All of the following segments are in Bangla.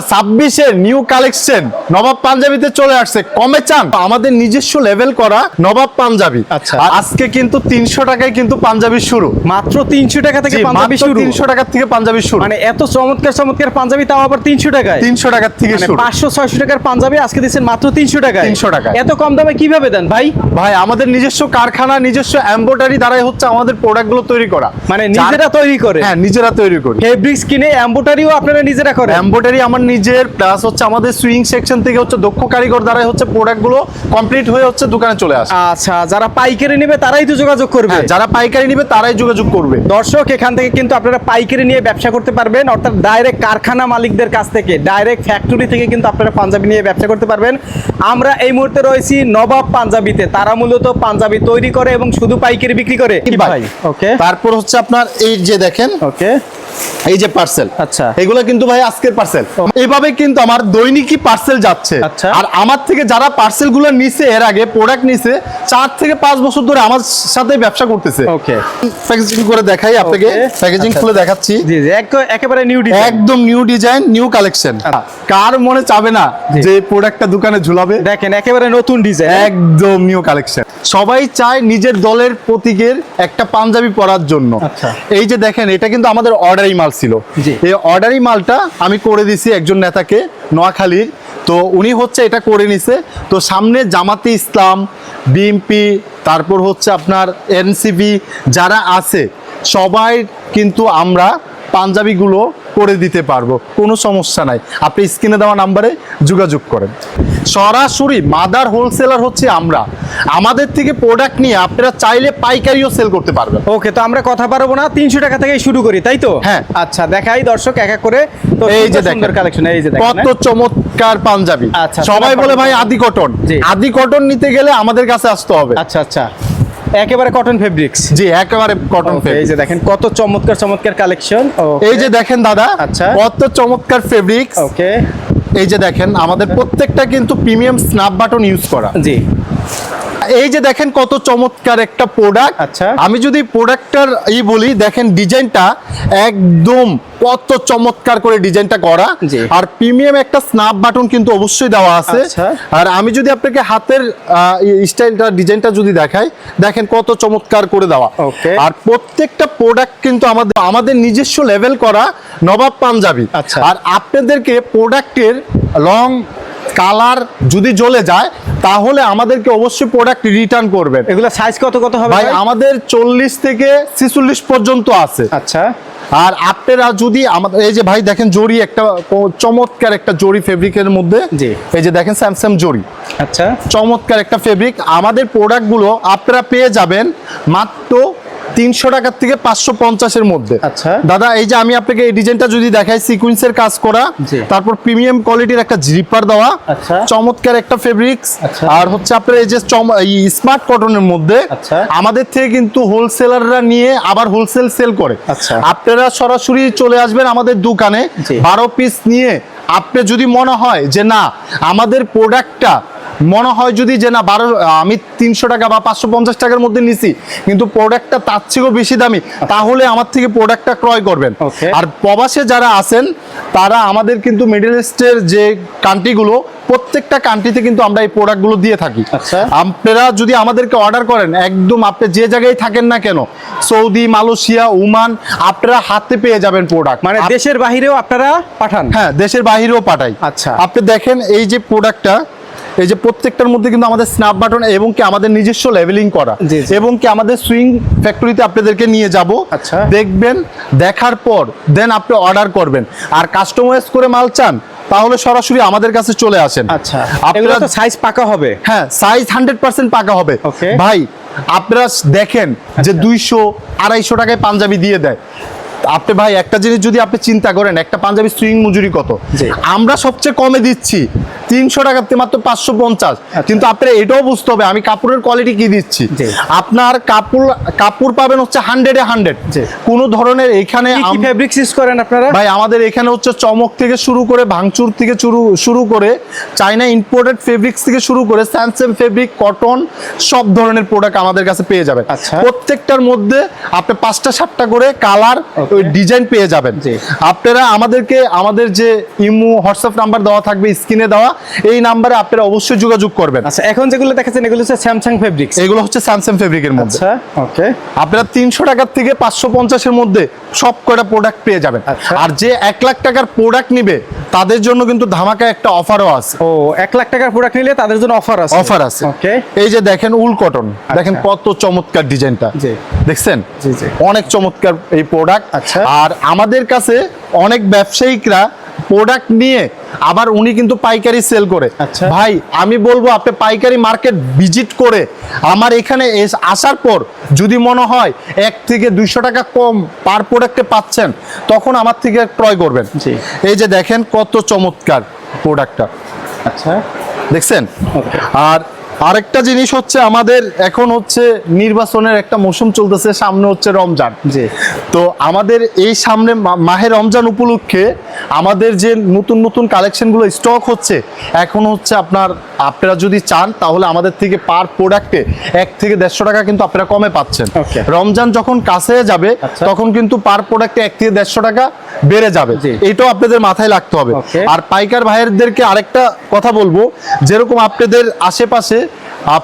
ছাব্বিশের নিউ কালেকশন নবাব পাঞ্জাবিতে চলে আসছে। কমে চান? আমাদের নিজস্ব লেভেল করা নবাব পাঞ্জাবি। আচ্ছা। আজকে কিন্তু তিনশো টাকায় কিন্তু পাঞ্জাবি শুরু। মাত্র তিনশো টাকা থেকে পাঞ্জাবি শুরু। তিনশো থেকে পাঞ্জাবি শুরু। মানে এত চমৎকার চমৎকার পাঞ্জাবি তাও আবার তিনশো টাকায়। তিনশো টাকার থেকে মানে শুরু। পাঁচশো ছয়শো টাকার পাঞ্জাবি আজকে দিচ্ছেন মাত্র তিনশো টাকায়। 300 টাকায়। এত কম দামে কীভাবে দেন ভাই? ভাই আমাদের নিজস্ব কারখানা নিজস্ব এম্বোটারি দ্বারাই হচ্ছে আমাদের প্রোডাক্টগুলো তৈরি করা। মানে নিজেরা তৈরি করে। হ্যাঁ নিজেরা তৈরি করি। ফেব্রিক্স কিনে এম্বোটারিও আপনারা নিজেরা করেন। এম্বোটারি আমার নিজের প্লাস হচ্ছে আমাদের সুইং সেকশন থেকে হচ্ছে দক্ষ কারিগর দ্বারাই হচ্ছে প্রোডাক্টগুলো কমপ্লিট হয়ে হচ্ছে দোকানে চলে আসে। আচ্ছা যারা পাইকারি নেবে তারাই তো যোগাযোগ করবে? হ্যাঁ যারা পাইকারি নেবে তারাই যোগাযোগ করবে। দর্শক এখান থেকে কিন্তু আপনারা পাইকারি নিয়ে ব্যবসা করতে পারবেন অর্থাৎ ডাইরেক্ট কারখানা মালিকদের কাছ থেকে ডাইরেক্ট ফ্যাক্টরি থেকে কিন্তু আপনারা পাঞ্জাবি নিয়ে ব্যবসা করতে পারবেন। আমরা এই মুহূর্তে রয়েছি নবাব পাঞ্জাবিতে তারা মূলত পাঞ্জাবি তৈরি করে এবং শুধু পাইকারি বিক্রি করে। ভাই? ওকে তারপর হচ্ছে আপনার এই যে দেখেন ওকে এই যে পার্সেল আচ্ছা। এগুলো কিন্তু ভাই আজকের পার্সেল এইভাবে কিন্তু আমার দৈনিকই পার্সেল যাচ্ছে। আচ্ছা। আর আমার থেকে যারা পার্সেলগুলো নিছে এর আগে প্রোডাক্ট নিছে চার থেকে পাঁচ বছর ধরে আমার সাথে ব্যবসা করতেছে। ওকে প্যাকেজিং করে দেখাই আপনাকে। প্যাকেজিং আচ্ছা, খুলে দেখাচ্ছি। জি জি একেবারে নিউ ডিজাইন একদম নিউ ডিজাইন নিউ কালেকশন কার মনে চাবে না। যে প্রোডাক্টটা দোকানে ঝুলাবে? দেখেন একেবারে নতুন ডিজাইন একদম নিউ কালেকশন সবাই চায় নিজের দলের প্রতীকের একটা পাঞ্জাবি পরার জন্য। আচ্ছা। এই যে দেখেন এটা কিন্তু আমাদের অর্ডারি মাল ছিল। এই অর্ডারি মালটা আমি করে দিছি একজন নেতাকে নোয়াখালীর তো উনি হচ্ছে এটা করে নিছে। তো সামনে জামাতি ইসলাম বিএমপি তারপর হচ্ছে আপনার এনসিপি যারা আছে, সবাই কিন্তু আমরা পাঞ্জাবিগুলো করে দিতে পারব কোনো সমস্যা নাই। আপনি স্ক্রিনে দেওয়া নাম্বারে যোগাযোগ করেন। সরাসরি মাদার হোলসেলার হচ্ছে আমরা। আমাদের থেকে প্রোডাক্ট নিয়ে আপনারা চাইলে পাইকারিও সেল করতে পারবেন। ওকে তো আমরা কথা পারব না তিনশো টাকা থেকে শুরু করি তাই তো? হ্যাঁ। আচ্ছা দেখাই দর্শক এক এক করে তো এই যে সুন্দর। কালেকশন এই যে কত হ্যাঁ? চমৎকার পাঞ্জাবি। আচ্ছা, সবাই বলে ভাই আদি কটন। আদি কটন নিতে গেলে আমাদের কাছে আসতে হবে। আচ্ছা আচ্ছা। একেবারে কটন ফেব্রিক্স জি একেবারে কটন এই যে দেখেন কত চমৎকার চমৎকার কালেকশন এই যে দেখেন দাদা আচ্ছা। কত চমৎকার ফেব্রিক্স ওকে এই যে দেখেন আমাদের প্রত্যেকটা কিন্তু প্রিমিয়াম স্ন্যাপ বাটন ইউজ করা। জি। এই যে দেখেন কত চমৎকার একটা প্রোডাক্ট আচ্ছা। আমি যদি প্রোডাক্টটার ই বলি দেখেন ডিজাইনটা একদম কত চমৎকার করে ডিজাইনটা করা। আর প্রিমিয়াম একটা স্ন্যাপ বাটন কিন্তু অবশ্যই দেওয়া আছে আচ্ছা। আর আমি যদি আপনাকে হাতের স্টাইলটা ডিজাইনটা যদি দেখাই দেখেন কত চমৎকার করে দেওয়া. আর প্রত্যেকটা প্রোডাক্ট কিন্তু আমাদের আমাদের নিজস্ব লেভেল করা নবাব পাঞ্জাবি আচ্ছা। আর আপনাদেরকে প্রোডাক্টের লং কালার যদি জ্বলে যায় তাহলে আমাদেরকে অবশ্যই প্রোডাক্ট রিটার্ন করবেন এগুলো সাইজ কত কত হবে ভাই ভাই? আমাদের চল্লিশ থেকে ছিচল্লিশ পর্যন্ত আছে আচ্ছা আর আপনারা যদি আমাদের এই যে ভাই দেখেন জরি একটা চমৎকার একটা জরি ফেব্রিকের মধ্যে। জি। এই যে দেখেন স্যামসাং জরি। আচ্ছা। চমৎকার একটা ফেব্রিক আমাদের প্রোডাক্টগুলো আপনারা পেয়ে যাবেন মাত্র তিনশো টাকার থেকে পাঁচশো পঞ্চাশের মধ্যে আচ্ছা। দাদা এই যে আমি আপনাকে এই ডিজাইনটা যদি দেখাই সিকুয়েন্সের কাজ করা তারপর প্রিমিয়াম কোয়ালিটির একটা জিপার দেওয়া আচ্ছা। চমৎকার একটা ফেব্রিক্স আচ্ছা। আর হচ্ছে আপনার এই যে স্মার্ট কটনের মধ্যে আচ্ছা। আমাদের থেকে কিন্তু হোলসেলাররা নিয়ে আবার হোলসেল সেল করে আচ্ছা। আপনারা সরাসরি চলে আসবেন আমাদের দোকানে বারো পিস নিয়ে আপনি যদি মনে হয় যে না আমাদের প্রোডাক্টটা মনে হয় যদি যে না বারো আমি তিনশো টাকা বা পাঁচশো পঞ্চাশ টাকার মধ্যে নিছি কিন্তু প্রোডাক্টটা তার থেকেও বেশি দামি তাহলে আমার থেকে প্রোডাক্টটা ক্রয় করবেন। আর প্রবাসে যারা আছেন তারা আমাদের কিন্তু মিডল ইস্টের যে কান্ট্রিগুলো প্রত্যেকটা কান্ট্রিতে কিন্তু আমরা এই প্রোডাক্টগুলো দিয়ে থাকি। আচ্ছা। আপনারা যদি আমাদেরকে অর্ডার করেন একদম আপনি যে জায়গায় থাকেন না কেন সৌদি মালয়েশিয়া ওমান আপনারা হাতে পেয়ে যাবেন প্রোডাক্ট মানে দেশের বাহিরেও আপনারা পাঠান? হ্যাঁ দেশের বাহিরেও পাঠাই। আচ্ছা। আপনি দেখেন এই যে প্রোডাক্টটা এই যে প্রত্যেকটার মধ্যে কিন্তু আমাদের স্ন্যাপ বাটন এবং কি আমাদের নিজস্ব লেভেলিং করা। এবং কি আমাদের সুইং ফ্যাক্টরিতে আপনাদেরকে নিয়ে যাব। আচ্ছা। দেখবেন দেখার পর দেন আপনি অর্ডার করবেন। আর কাস্টমাইজ করে মাল চান তাহলে সরাসরি আমাদের কাছে চলে আসেন। আচ্ছা। আপনারা তো সাইজ পাকা হবে। হ্যাঁ সাইজ হান্ড্রেড পার্সেন্ট পাকা হবে. ভাই আপনারা দেখেন যে দুইশো আড়াইশো টাকায় পাঞ্জাবি দিয়ে দেয়। আপনি ভাই একটা জিনিস যদি আপনি চিন্তা করেন একটা পাঞ্জাবি সুইং মজুরি কত? আমরা সবচেয়ে কমে দিচ্ছি। তিনশো টাকাতে মাত্র পাঁচশো পঞ্চাশ কিন্তু আপনার এটাও বুঝতে হবে আমি কাপড়ের কোয়ালিটি কি দিচ্ছি। আপনার কাপড় কাপড় পাবেন হচ্ছে হান্ড্রেডে হান্ড্রেড। কোনো ধরনের এখানে ফেব্রিক্স ইউজ করেন আপনারা ভাই আমাদের এখানে হচ্ছে চমক থেকে শুরু করে ভাঙচুর থেকে শুরু শুরু করে চাইনা ইম্পোর্টেড ফেব্রিক্স থেকে শুরু করে স্যামসেম ফেব্রিক কটন সব ধরনের প্রোডাক্ট আমাদের কাছে পেয়ে যাবেন আচ্ছা। প্রত্যেকটার মধ্যে আপনি পাঁচটা সাতটা করে কালার ডিজাইন পেয়ে যাবেন। আপনারা আমাদেরকে আমাদের যে ইমো হোয়াটসঅ্যাপ নাম্বার দেওয়া থাকবে স্ক্রিনে দেওয়া এই নাম্বারে আপনারা অবশ্যই যোগাযোগ করবেন। আচ্ছা এখন যেগুলো দেখাচ্ছেন এগুলো হচ্ছে স্যামসাং ফেব্রিক্স এগুলো হচ্ছে স্যামসাং ফেব্রিকের মধ্যে। আচ্ছা ওকে আপনারা তিনশো টাকার থেকে পাঁচশো পঞ্চাশের মধ্যে সব কয়টা প্রোডাক্ট পেয়ে যাবেন। আচ্ছা। আর যে এক লাখ টাকার প্রোডাক্ট নিবে তাদের জন্য কিন্তু ধামাকা একটা অফারও আছে। ও এক লাখ টাকার প্রোডাক্ট নিলে তাদের জন্য অফার আছে। অফার আছে। ওকে এই যে দেখেন উল কটন দেখেন আচ্ছা। কত চমৎকার ডিজাইনটা। জি। দেখছেন? জি, জি। অনেক চমৎকার এই প্রোডাক্ট আচ্ছা। আর আমাদের কাছে অনেক ব্যবসায়িকরা প্রোডাক্ট নিয়ে আবার উনি কিন্তু পাইকারি সেল করে। আচ্ছা। ভাই আমি বলব আপনি পাইকারি মার্কেট ভিজিট করে আমার এখানে আসার পর যদি মনে হয় এক থেকে দুইশো টাকা কম পার প্রোডাক্টে পাচ্ছেন তখন আমার থেকে ক্রয় করবেন। এই যে দেখেন কত চমৎকার প্রোডাক্টটা আচ্ছা। দেখছেন? আর আরেকটা জিনিস হচ্ছে আমাদের এখন হচ্ছে নির্বাচনের একটা মৌসুম চলতেছে সামনে হচ্ছে রমজান জি। তো আমাদের এই সামনে মাহে রমজান উপলক্ষে আমাদের যে নতুন নতুন কালেকশনগুলো স্টক হচ্ছে এখন হচ্ছে আপনার আপনারা যদি চান তাহলে আমাদের থেকে পার প্রোডাক্টে এক থেকে দেড়শো টাকা কিন্তু আপনারা কমে পাচ্ছেন রমজান যখন কাছে যাবে আচ্ছা। তখন কিন্তু পার প্রোডাক্টে এক থেকে দেড়শো টাকা বেড়ে যাবে। এটাও আপনাদের মাথায় রাখতে হবে আর পাইকার ভাইয়েরদেরকে আরেকটা কথা বলব যেরকম আপনাদের আশেপাশে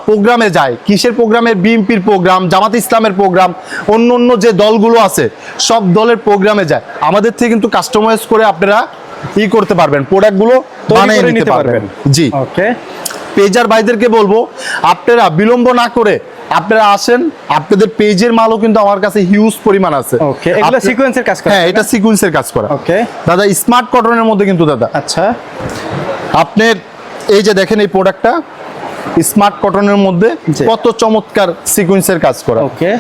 প্রোগ্রামে যায়। কিসের প্রোগ্রামের? বিএনপির প্রোগ্রাম জামাত ইসলামের প্রোগ্রাম অন্য অন্য যে দলগুলো আছে সব দলের প্রোগ্রামে যায়। আমাদের থেকে কিন্তু কাস্টমাইজ করে আপনারা ই করতে পারবেন প্রোডাক্টগুলো বানিয়ে নিতে পারবেন। জি। ওকে পেজার ভাইদেরকে বলব আপনারা বিলম্ব না করে আপনারা আসেন আপনাদের পেজের মালও কিন্তু আমার কাছে হিউজ পরিমাণ আছে। ওকে এগুলো সিকোয়েন্সের কাজ করে হ্যাঁ এটা সিকুয়েন্সের কাজ করা। ওকে দাদা স্মার্ট কটনের মধ্যে কিন্তু দাদা। আচ্ছা। আপনার এই যে দেখেন এই প্রোডাক্টটা স্মার্ট কটনের মধ্যে। কত চমৎকার সিকুয়েন্সের কাজ করা ওকে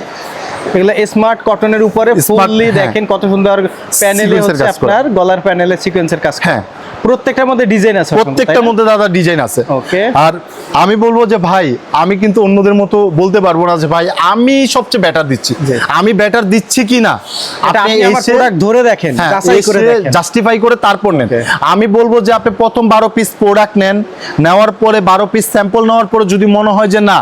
এগুলো স্মার্ট কটনের উপরে ফুললি হ্যাঁ। দেখেন কত সুন্দর প্যানেলে হচ্ছে আপনার গলার প্যানেলে সিকোয়েন্সের কাজ হ্যাঁ। প্রত্যেকটার মধ্যে ডিজাইন আছে প্রত্যেকটার মধ্যে দাদা ডিজাইন আছে। Okay. আর আমি বলব যে ভাই আমি কিন্তু অন্যদের মতো বলতে পারব না যে ভাই আমি সবচেয়ে ব্যাটার দিচ্ছি। আমি ব্যাটার দিচ্ছি কি না? আপনি আমার প্রোডাক্ট ধরে দেখেন হ্যাঁ, যাচাই করে দেখেন। জাস্টিফাই করে তারপর নেন। আমি বলব যে আপনি প্রথম বারো পিস প্রোডাক্ট নেন নেওয়ার পরে বারো পিস স্যাম্পল নেওয়ার পরে যদি মনে হয় যে না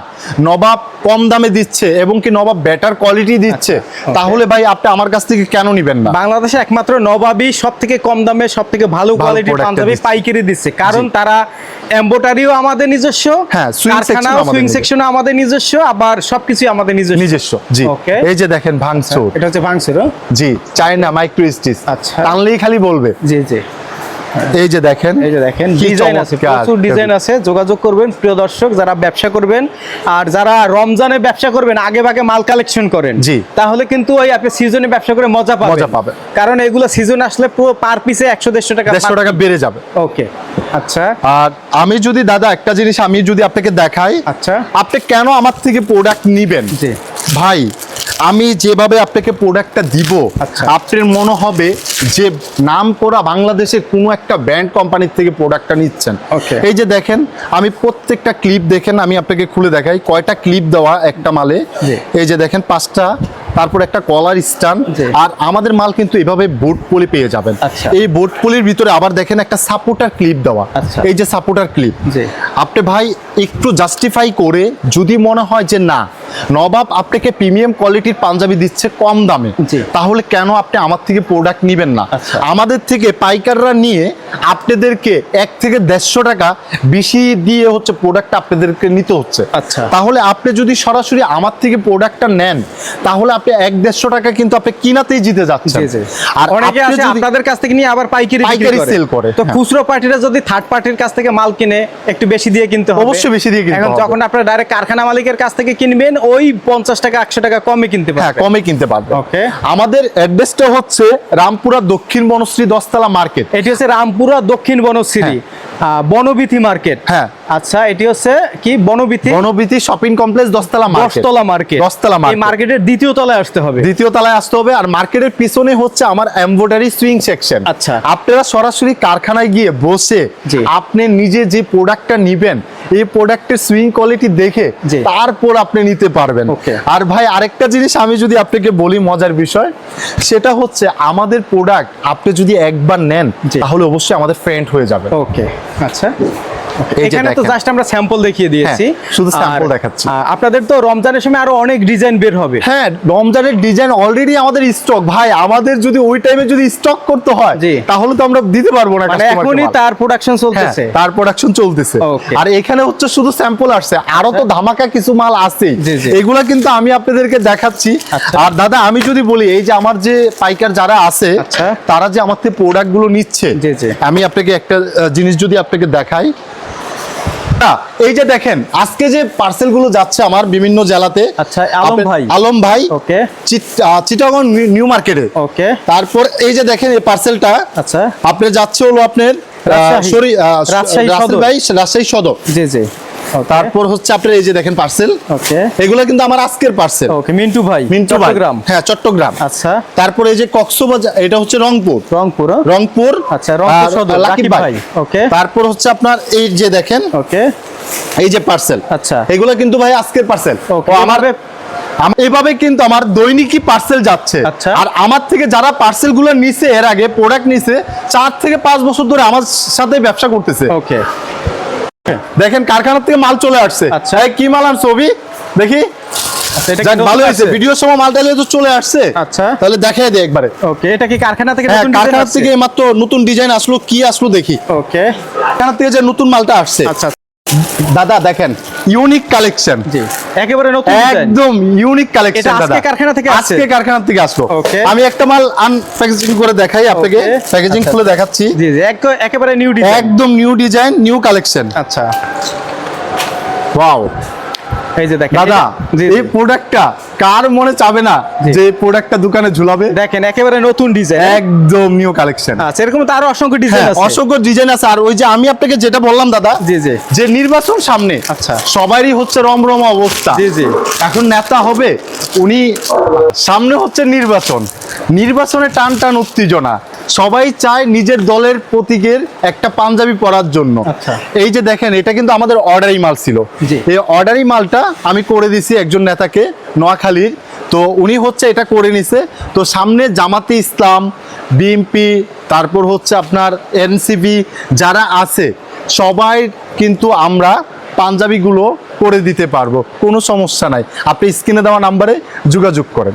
নবাব কম দামে দিচ্ছে এবং কি নবাব বেটার কোয়ালিটি দিচ্ছে আচ্ছা, তাহলে ভাই আপনি আমার কাছ থেকে কেন নিবেন না? বাংলাদেশে একমাত্র নবাবী সব থেকে কম দামে সব থেকে ভালো কোয়ালিটির পাঞ্জাবি পাইকারি দিচ্ছে। কারণ তারা এম্বোটারিও আমাদের নিজস্ব হ্যাঁ, সুইং। সেকশনও আমাদের নিজস্ব। আবার সবকিছু আমাদের নিজস্ব। নিজস্ব জি। এই যে দেখেন ভাঙচুর। এটা হচ্ছে ভাঙছিল জি চায়না মাইক্রো স্টিচ আচ্ছা। টানলেই খালি বলবে। জি জি। এই যে দেখেন এই যে দেখেন ডিজাইন আছে প্রচুর ডিজাইন আছে যোগাযোগ করবেন প্রিয় দর্শক যারা ব্যবসা করবেন আর যারা রমজানে ব্যবসা করবেন আগে ভাগে মাল কালেকশন করেন জি। তাহলে কিন্তু ওই আপনি সিজনে ব্যবসা করে মজা পাবেন। মজা পাবেন। কারণ এগুলো সিজন আসলে পুরো পার পিসে একশো দেড়শো টাকা দেড়শো টাকা বেড়ে যাবে। ওকে আচ্ছা। আর আমি যদি দাদা একটা জিনিস আমি যদি আপনাকে দেখাই আচ্ছা। আপনি কেন আমার থেকে প্রোডাক্ট নিবেন? জি। ভাই আমি যেভাবে আপনাকে প্রোডাক্টটা দিব আচ্ছা। আপনার মনে হবে যে নাম করা বাংলাদেশের কোনো একটা ব্র্যান্ড কোম্পানির থেকে প্রোডাক্টটা নিচ্ছেন। এই যে দেখেন আমি প্রত্যেকটা ক্লিপ দেখেন আমি আপনাকে খুলে দেখাই কয়টা ক্লিপ দেওয়া একটা মালে। এই যে দেখেন পাঁচটা তারপর একটা কলার স্টান আর আমাদের মাল কিন্তু এভাবে বোর্ড পলি পেয়ে যাবেন। আচ্ছা। এই বোর্ড পলির ভিতরে আবার দেখেন একটা সাপোর্টার ক্লিপ দেওয়া। আচ্ছা। এই যে সাপোর্টার ক্লিপ আপনি ভাই একটু জাস্টিফাই করে যদি মনে হয় যে না নবাব আপনাকে প্রিমিয়াম কোয়ালিটির পাঞ্জাবি দিচ্ছে কম দামে তাহলে কেন আপনি আমার থেকে প্রোডাক্ট নেবেন না আচ্ছা। আমাদের থেকে পাইকাররা নিয়ে আপনাদেরকে এক থেকে দেড়শো টাকা বেশি দিয়ে হচ্ছে প্রোডাক্টটা আপনাদেরকে নিতে হচ্ছে আচ্ছা। তাহলে আপনি যদি সরাসরি আমার থেকে প্রোডাক্টটা নেন তাহলে আপনি এক দেড়শো টাকা কিন্তু আপনি কিনাতেই জিতে যাচ্ছেন আর অনেকে আছে আপনাদের কাছ থেকে নিয়ে আবার পাইকারি পাইকারি সেল করে, তো হ্যাঁ। খুচরো পার্টিরা যদি থার্ড পার্টির কাছ থেকে মাল কিনে একটু বেশি দিয়ে কিনতে হবে অবশ্যই বেশি দিয়ে কিনতে এখন হবে। যখন আপনারা ডাইরেক্ট কারখানা মালিকের কাছ থেকে কিনবেন ওই পঞ্চাশ টাকা একশো টাকা কমে কিনতে হ্যাঁ পারবেন কমে কিনতে পারবে। ওকে আমাদের অ্যাড্রেসটা হচ্ছে রামপুরা দক্ষিণ বনশ্রী দশতলা মার্কেট। এটি হচ্ছে রামপুরা দক্ষিণ বনশ্রী। আহ, বনবিথি মার্কেট হ্যাঁ। আচ্ছা এটি হচ্ছে কি বনবিথি বনবীতি শপিং কমপ্লেক্স দশতলা মার্কেট দশতলা মার্কেট দশতলা মার্কেট মার্কেটের দ্বিতীয় তলায় আসতে হবে দ্বিতীয় তলায় আসতে হবে আর মার্কেটের পিছনে হচ্ছে আমার এমব্রয়ডারি সুইং সেকশন আচ্ছা। আপনারা সরাসরি কারখানায় গিয়ে বসে। আপনি নিজে যে প্রোডাক্টটা নিবেন এই প্রোডাক্টের সুইং কোয়ালিটি দেখে। তারপর আপনি নিতে পারবেন. আর ভাই আরেকটা জিনিস আমি যদি আপনাকে বলি মজার বিষয় সেটা হচ্ছে আমাদের প্রোডাক্ট আপনি যদি একবার নেন। তাহলে অবশ্যই আমাদের ফ্রেন্ড হয়ে যাবে ওকে আচ্ছা। এখানে তো জাস্ট আমরা স্যাম্পল দেখিয়ে দিয়েছি। হ্যাঁ, শুধু sample আর, দেখাচ্ছি। আপনাদের তো রমজানের সময় আরও অনেক ডিজাইন বের হবে। হ্যাঁ রমজানের ডিজাইন অলরেডি আমাদের স্টক ভাই আমাদের যদি ওই টাইমে যদি স্টক করতে হয় তাহলে তো আমরা দিতে পারব না মানে এখনই তার প্রোডাকশন হ্যাঁ, চলতেছে। তার প্রোডাকশন চলতেছে। আর এখানে হচ্ছে শুধু স্যাম্পল আসছে। আরও তো ধামাকা কিছু মাল আছে। এগুলা কিন্তু আমি আপনাদেরকে দেখাচ্ছি। আচ্ছা। আর দাদা আমি যদি বলি এই যে আমার যে পাইকার যারা আছে আচ্ছা। তারা যে আমার থেকে প্রোডাক্টগুলো নিচ্ছে। আমি আপনাকে একটা জিনিস যদি আপনাকে দেখাই এই যে দেখেন আজকে যে পার্সেলগুলো যাচ্ছে আমার বিভিন্ন জেলাতে আচ্ছা, আলম ভাই। আলম ভাই ওকে চিট- চিটাগং নিউ- মার্কেটে ওকে তারপর এই যে দেখেন এই পার্সেলটা আচ্ছা আপনি যাচ্ছে হলো আপনার রাজশাহী। সদর। ভাই রাজশাহী সদর জি জি তারপর হচ্ছে আপনার এই যে দেখেন পার্সেল ওকে এগুলো কিন্তু আমার আজকের পার্সেল ওকে মিন্টু ভাই মিন্টু। চট্টগ্রাম। হ্যাঁ চট্টগ্রাম। আচ্ছা। তারপর এই যে কক্সবাজার এটা হচ্ছে রংপুর। রংপুর হ্যাঁ? রংপুর আচ্ছা, রংপুর সদর, লাকিব ভাই। okay. তারপর হচ্ছে আপনার এই যে দেখেন ওকে এই যে পার্সেল আচ্ছা। এগুলো কিন্তু ভাই আজকের পার্সেল ও আমার এভাবে- কিন্তু আমার দৈনিকই পার্সেল যাচ্ছে। আচ্ছা। আর আমার থেকে যারা পার্সেলগুলো নিছে এর আগে প্রোডাক্ট নিছে চার থেকে পাঁচ বছর ধরে আমার সাথে ব্যবসা করতেছে। ওকে দেখেন কারখানা থেকে মাল চলে আসছে। আচ্ছা। কি মাল আর ছবি দেখি। এটা কি যাক, নতুন ভালো হয়েছে। ভিডিওর সময় মালটা তো চলে আসছে আচ্ছা। তাহলে দেখাই দে একবারে। ওকে এটা কি কারখানা থেকে হ্যাঁ নতুন কারখানা থেকে মাত্র নতুন ডিজাইন আসলো কি আসলো দেখি। ওকে। কারখানা থেকে যে নতুন মালটা আসছে। আচ্ছা। দাদা দেখেন ইউনিক কালেকশন জি। একেবারে নতুন একদম ইউনিক কালেকশন আজকে কারখানা থেকে? আজকে কারখানা থেকে আসলো। আমি একটা মাল আনপ্যাকেজিং করে দেখাই আপনাকে. প্যাকেজিং আচ্ছা, খুলে আচ্ছা। দেখাচ্ছি। জি জি একেবারে নিউ ডিজাইন একদম নিউ ডিজাইন নিউ কালেকশন আচ্ছা। ওয়াও এই যে দেখেন দাদা এই প্রোডাক্টটা কার মনে চাবে না যে প্রোডাক্টটা দোকানে ঝুলাবে? দেখেন একেবারে নতুন ডিজাইন একদম নিউ কালেকশন আচ্ছা এরকম তো আরও অসংখ্য ডিজাইন হ্যাঁ আছে। অসংখ্য ডিজাইন আছে। আর ওই যে আমি আপনাকে যেটা বললাম দাদা জি জি। যে নির্বাচন সামনে আচ্ছা। সবারই হচ্ছে রমরম অবস্থা। জি, জি। এখন নেতা হবে উনি সামনে হচ্ছে নির্বাচন। নির্বাচনে টান টান উত্তেজনা। সবাই চায় নিজের দলের প্রতীকের একটা পাঞ্জাবি পরার জন্য। আচ্ছা। এই যে দেখেন এটা কিন্তু আমাদের অর্ডারি মাল ছিল। এই অর্ডারি মালটা আমি করে দিছি একজন নেতাকে নোয়াখালীর। তো উনি হচ্ছে এটা করে নিছে। তো সামনে জামাতে ইসলাম বিএমপি তারপর হচ্ছে আপনার এনসিপি যারা আছে সবাই কিন্তু আমরা পাঞ্জাবিগুলো করে দিতে পারব। কোনো সমস্যা নাই। আপনি স্ক্রিনে দেওয়া নাম্বারে যোগাযোগ করেন।